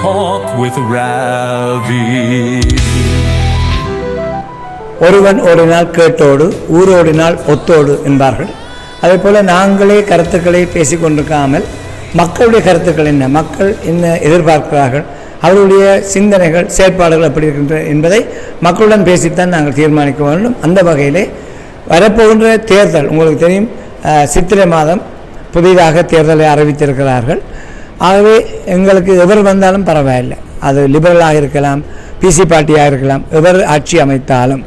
talk with Ravi. ஒருவன் ஓடினால் கேட்டோடு ஊரோடினால் ஒத்தோடு என்பார்கள். அதே போல் நாங்களே கருத்துக்களை பேசிக்கொண்டிருக்காமல் மக்களுடைய கருத்துக்கள் என்ன மக்கள் என்ன எதிர்பார்க்கிறார்கள் அவருடைய சிந்தனைகள் செயற்பாடுகள் எப்படி இருக்கின்றன என்பதை மக்களுடன் பேசித்தான் நாங்கள் தீர்மானிக்க வேண்டும். அந்த வகையிலே வரப்போகின்ற தேர்தல் உங்களுக்கு தெரியும் சித்திரை மாதம் புதிதாக தேர்தலை அறிவித்திருக்கிறார்கள். ஆகவே எங்களுக்கு எவர் வந்தாலும் பரவாயில்லை. அது லிபரலாக இருக்கலாம் பிசி பார்ட்டியாக இருக்கலாம் எவர் ஆட்சி அமைத்தாலும்.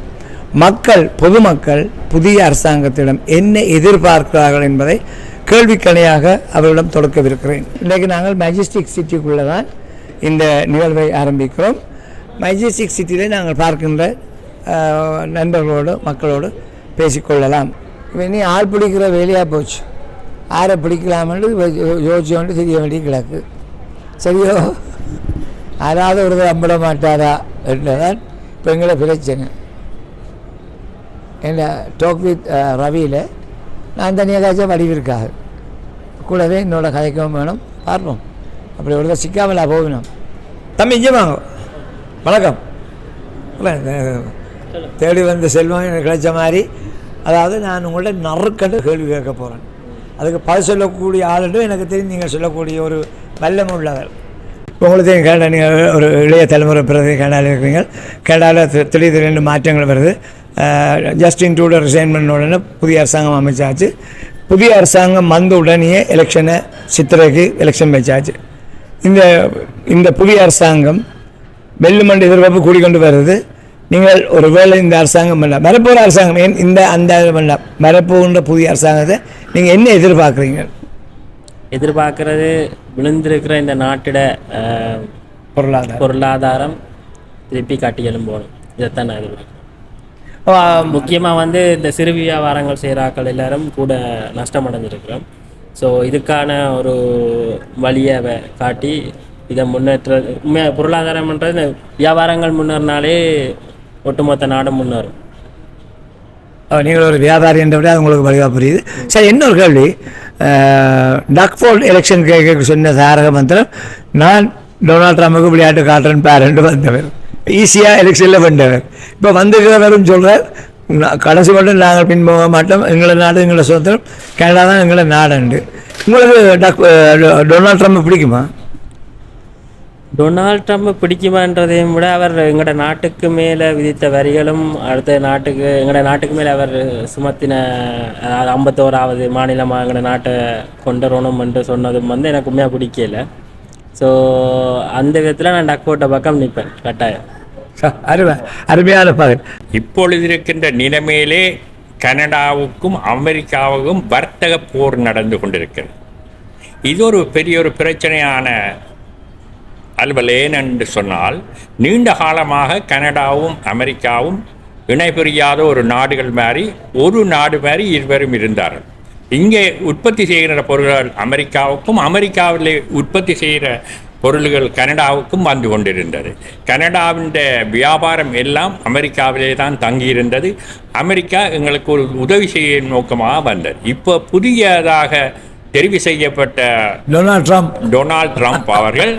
மக்கள் பொதுமக்கள் புதிய அரசாங்கத்திடம் என்ன எதிர்பார்க்கிறார்கள் என்பதை கேள்விக்கணையாக அவரிடம் தொடக்கவிருக்கிறேன். இன்றைக்கு நாங்கள் மேஜிஸ்டிக் சிட்டிக்குள்ளே தான் இந்த நிகழ்வை ஆரம்பிக்கிறோம். மேஜிஸ்டிக் சிட்டியிலே நாங்கள் பார்க்கின்ற நண்பர்களோடு மக்களோடு பேசிக்கொள்ளலாம். இனி ஆள் பிடிக்கிற வேலையாக போச்சு. ஆரை பிடிக்கலாமென்று யோசிச்சு கொண்டு தெரிய வேண்டிய கிடக்கு சரியோ யாராவது ஒருத்தர் அம்பிட மாட்டாரா என்றதான் இப்போ எங்களை பிரச்சனை என்ன டோக் வித் ரவியில் நான் தனியாக காய்ச்சல் வடிவிருக்காது கூடவே என்னோட கதைக்கவும் வேணும் பார்ப்போம் அப்படி ஒருத்தர் சிக்காமலா போகணும் தம்பி இங்கே வாங்க வணக்கம் தேடி வந்த செல்வம் எனக்கு கிடைச்ச மாதிரி அதாவது நான் உங்கள்கிட்ட நறுக்கட்டு கேள்வி கேட்க போகிறேன் அதுக்கு பதில் சொல்லக்கூடிய ஆளுண்டு எனக்கு தெரியும். நீங்கள் சொல்லக்கூடிய ஒரு வல்லம் உள்ளவர். இப்போ உங்களுக்கு தெரியும் நீங்கள் ஒரு இளைய தலைமுறை பிறகு கேடால் இருக்கிறீங்க கேரளாவில் திடீர் திடீர்னு மாற்றங்கள் வருது. ஜஸ்டின் டூடர் ரிசைன்மெண்ட் உடனே புதிய அரசாங்கம் அமைச்சாச்சு. புதிய அரசாங்கம் வந்த உடனேயே எலெக்ஷனை சித்திரைக்கு எலெக்ஷன் வச்சாச்சு. இந்த இந்த புதிய அரசாங்கம் வெள்ளுமண்டு எதிர்பார்ப்பு கூடிக்கொண்டு வருது. நீங்கள் ஒருவேளை இந்த அரசாங்கம் பண்ண வரப்போகிற அரசாங்கம் ஏன் இந்த அந்த பண்ண வரப்போகின்ற புதிய அரசாங்கத்தை நீங்கள் என்ன எதிர்பார்க்குறீங்க? எதிர்பார்க்கறது விழுந்திருக்கிற இந்த நாட்டிட பொருளாதாரம். பொருளாதாரம் திருப்பி கட்டி எழும்போணும் இதைத்தான் நான் எதிர்பார்க்குறேன். முக்கியமாக வந்து இந்த சிறு வியாபாரங்கள் செய்கிறாக்கள் எல்லாரும் கூட நஷ்டம் அடைஞ்சிருக்கிறோம் ஸோ இதுக்கான ஒரு வழியை காட்டி இதை முன்னேற்ற பொருளாதாரம்ன்றது வியாபாரங்கள் முன்னேறினாலே ஒட்டுமொத்த நாடும் முன்னேறும். ஆ, நீங்கள் ஒரு வியாபாரி என்ற விட அது உங்களுக்கு வழிவா புரியுது. சரி இன்னொரு கேள்வி. டக்ஃபோல்ட் எலெக்ஷன் கேட்க சொன்ன தாரக மந்திரம் நான் டொனால்ட் ட்ரம்புக்கு விளையாட்டு காட்டுறேன் பேரண்ட் வந்தவர். ஈஸியாக எலெக்ஷனில் வந்தவர் இப்போ வந்துக்கிறவரும் சொல்கிறார் கடைசி மட்டும் நாங்கள் பின்போக மாட்டோம். எங்களை நாடு எங்களை சுதந்திரம். கனடா தான் எங்களை நாடுண்டு உங்களுக்கு டக் டொனால்ட் ட்ரம்ப் பிடிக்குமா? டொனால்ட் ட்ரம்ப் பிடிக்குமான்றதையும் விட அவர் எங்களோட நாட்டுக்கு மேலே விதித்த வரிகளும் அடுத்த நாட்டுக்கு எங்களோட நாட்டுக்கு மேலே அவர் சுமத்தின அதாவது ஐம்பத்தோராவது மாநிலமாக எங்களோட நாட்டை கொண்டு வரணும் என்று சொன்னதும் வந்து எனக்கு உண்மையாக பிடிக்கல. ஸோ அந்த விதத்தில் நான் டக்கோட்டை பக்கம் நிற்பேன் கட்டாயம். அருமை அருமையான பகல். இப்பொழுது இருக்கின்ற நிலைமையிலே கனடாவுக்கும் அமெரிக்காவுக்கும் வர்த்தக போர் நடந்து கொண்டிருக்கிறது. இது ஒரு பெரிய ஒரு பிரச்சனையான அலுவல் ஏனென்று சொன்னால் நீண்ட காலமாக கனடாவும் அமெரிக்காவும் இணைபிரியாத ஒரு நாடுகள் மாதிரி ஒரு நாடு மாதிரி இருவரும் இருந்தார்கள். இங்கே உற்பத்தி செய்கிற பொருள்கள் அமெரிக்காவுக்கும் அமெரிக்காவிலே உற்பத்தி செய்கிற பொருள்கள் கனடாவுக்கும் வந்து கொண்டிருந்தது. கனடாவின் வியாபாரம் எல்லாம் அமெரிக்காவிலே தான் தங்கியிருந்தது. அமெரிக்கா எங்களுக்கு ஒரு உதவி செய்ய நோக்கமாக வந்தது. இப்போ புதியதாக தெரிவு செய்யப்பட்ட டொனால்ட் ட்ரம்ப். டொனால்ட் ட்ரம்ப் அவர்கள்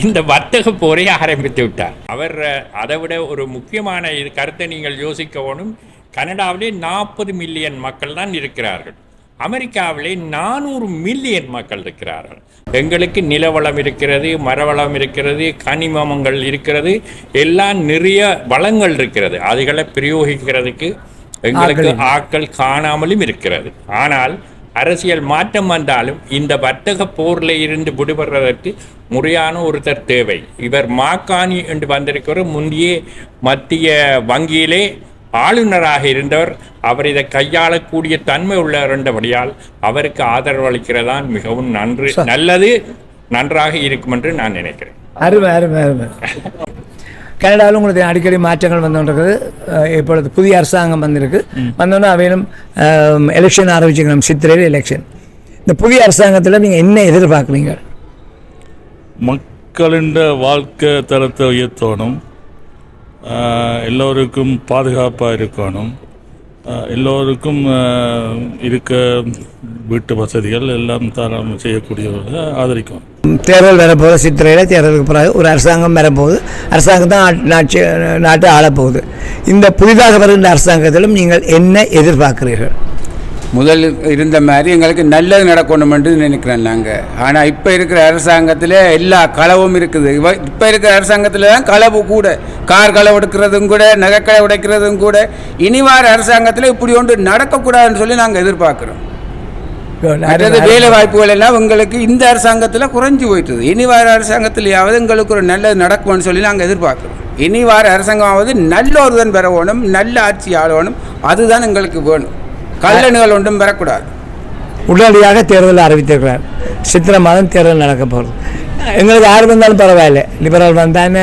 இந்த வர்த்தக போரை ஆரம்பித்து விட்டார். அவர் அதை விட ஒரு முக்கியமான இது கருத்தை நீங்கள் யோசிக்க வேணும். கனடாவிலே நாற்பது மில்லியன் மக்கள் தான் இருக்கிறார்கள். அமெரிக்காவிலே நானூறு மில்லியன் மக்கள் இருக்கிறார்கள். எங்களுக்கு நிலவளம் இருக்கிறது மரவளம் இருக்கிறது கனிமங்கள் இருக்கிறது எல்லாம் நிறைய வளங்கள் இருக்கிறது. அதுகளை பிரயோகிக்கிறதுக்கு எங்களுக்கு ஆட்கள் காணாமலும் இருக்கிறது. ஆனால் அரசியல் மாற்றம் வந்தாலும் இந்த வர்த்தக போரில் இருந்து விடுபடுறதற்கு முறையான ஒருத்தர் தேவை. இவர் மாக்காணி என்று வந்திருக்கிற முந்தைய மத்திய வங்கியிலே ஆளுநராக இருந்தவர் அவர் இதை கையாளக்கூடிய தன்மை உள்ளவர் என்றபடியால் அவருக்கு ஆதரவு அளிக்கிறதான் மிகவும் நன்று. நல்லது நன்றாக இருக்கும் என்று நான் நினைக்கிறேன். அருமை அருமை அருமை. கனடாவில் உங்களுக்கு அடிக்கடி மாற்றங்கள் வந்துருக்குது இப்பொழுது புதிய அரசாங்கம் வந்திருக்கு. வந்தோன்னே அவையிலும் எலெக்ஷன் ஆரம்பிச்சுக்கணும் சித்திரையில் எலெக்ஷன் இந்த புதிய அரசாங்கத்தில் நீங்கள் என்ன எதிர்பார்க்குறீங்க? மக்களின் வாழ்க்கை தரத்தை உயர்த்தணும். எல்லோருக்கும் பாதுகாப்பாக இருக்கணும். எல்லோருக்கும் இருக்க வீட்டு வசதிகள் எல்லாம் தரம் செய்யக்கூடியவர்கள் ஆதரிக்கும். தேர்தல் வரப்போகுது சித்திரையில் தேர்தலுக்கு பிறகு ஒரு அரசாங்கம் வரப்போகுது. அரசாங்கம் தான் நாட்டு நாட்டை ஆளப்போகுது. இந்த புதிதாக வருகின்ற அரசாங்கத்திலும் நீங்கள் என்ன எதிர்பார்க்கிறீர்கள்? முதல் இருந்த மாதிரி எங்களுக்கு நல்லது நடக்கணும் என்று நினைக்கிறோம் நாங்கள் ஆனால் இப்போ இருக்கிற அரசாங்கத்தில் எல்லா களவும் இருக்குது. இவ இப்போ இருக்கிற அரசாங்கத்தில் தான் களவு கூட. கார் களவு எடுக்கிறதும் கூட நகைக்களை உடைக்கிறதும் கூட. இனி வார அரசாங்கத்தில் இப்படி ஒன்று நடக்கக்கூடாதுன்னு சொல்லி நாங்கள் எதிர்பார்க்குறோம். மற்றது வேலை வாய்ப்புகள் எல்லாம் உங்களுக்கு இந்த அரசாங்கத்தில் குறைஞ்சு போயிட்டுது. இனி வார அரசாங்கத்திலேயாவது எங்களுக்கு ஒரு நல்லது நடக்கும்னு சொல்லி நாங்கள் எதிர்பார்க்குறோம். இனி வார அரசாங்கமாவது நல்ல ஒருவன் பெற வேணும் நல்ல ஆட்சி ஆளணும் அதுதான் எங்களுக்கு வேணும். கல்லணுகள் ஒன்றும் பெறக்கூடாது. உடனடியாக தேர்தல் அறிவித்திருக்கிறார். சித்திரை மாதம் தேர்தல் நடக்க போகிறது எங்களுக்கு யார் வந்தாலும் பரவாயில்ல. லிபரல் வந்தானே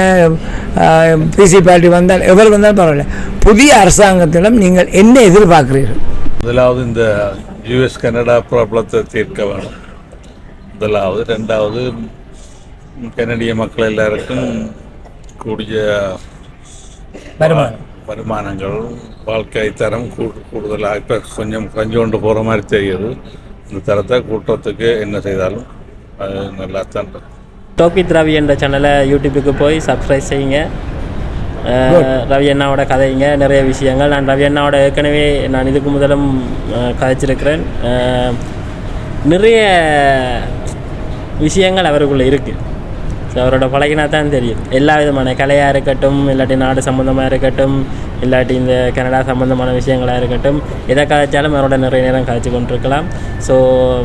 பிசி பார்ட்டி வந்தால் எவர் வந்தாலும் பரவாயில்ல. புதிய அரசாங்கத்திடம் நீங்கள் என்ன எதிர்பார்க்கிறீர்கள்? முதலாவது இந்த யுஎஸ் கனடா ப்ராப்ளத்தை தீர்க்க வேணும் முதலாவது. ரெண்டாவது கனடிய மக்கள் எல்லாருக்கும் கூடிய வருமானம். வருமானங்கள் வாழ்க்கை தரம் கூடு கூடுதலாக இப்போ கொஞ்சம் கொஞ்சோண்டு போகிற மாதிரி தெரியுது. இந்த தரத்தை கூட்டத்துக்கு என்ன செய்தாலும் அது நல்லா தான். டோபித் ரவி என்ற சேனலை யூடியூபுக்கு போய் சப்ஸ்கிரைப் செய்யுங்க. ரவி அண்ணாவோட கதைங்க நிறைய விஷயங்கள். நான் ரவி அண்ணாவோட ஏற்கனவே நான் இதுக்கு முதலும் கதைச்சிருக்கிறேன். நிறைய விஷயங்கள் அவருக்குள்ளே இருக்குது ஸோ அவரோட பழகினா தான் தெரியும். எல்லா விதமான கலையாக இருக்கட்டும் இல்லாட்டி நாடு சம்மந்தமாக இருக்கட்டும் இல்லாட்டி இந்த கனடா சம்மந்தமான விஷயங்களாக இருக்கட்டும் எதை கதைச்சாலும் அவரோட நிறைய நேரம் கதைச்சு கொண்டிருக்கலாம். ஸோ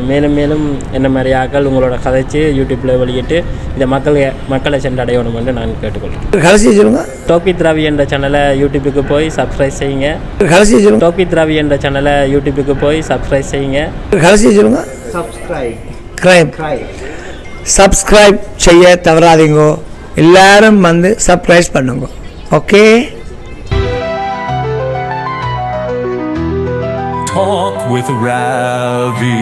மேலும் மேலும் என்ன மாதிரி ஆக்கள் உங்களோட கதைச்சு யூடியூப்பில் வெளியிட்டு இதை மக்கள் மக்களை சென்றடையணும் என்று நான் கேட்டுக்கொள்கிறேன். கடைசி சொல்லுங்க. டோபித் ரவி என்ற சேனலை யூடியூபுக்கு போய் சப்ஸ்கிரைப் செய்யுங்க. கடைசி சொல்லுங்க. டோபித் ரவி என்ற சேனலை யூடியூபுக்கு போய் சப்ஸ்கிரைப் செய்யுங்க. கடைசி சொல்லுங்க. சப்ஸ்கிரைப் சப்ஸ்கிரைப் செய்ய தவறாதீங்க. எல்லாரும் வந்து சப்ஸ்கிரைப் பண்ணுங்க. Okay Talk with Ravi.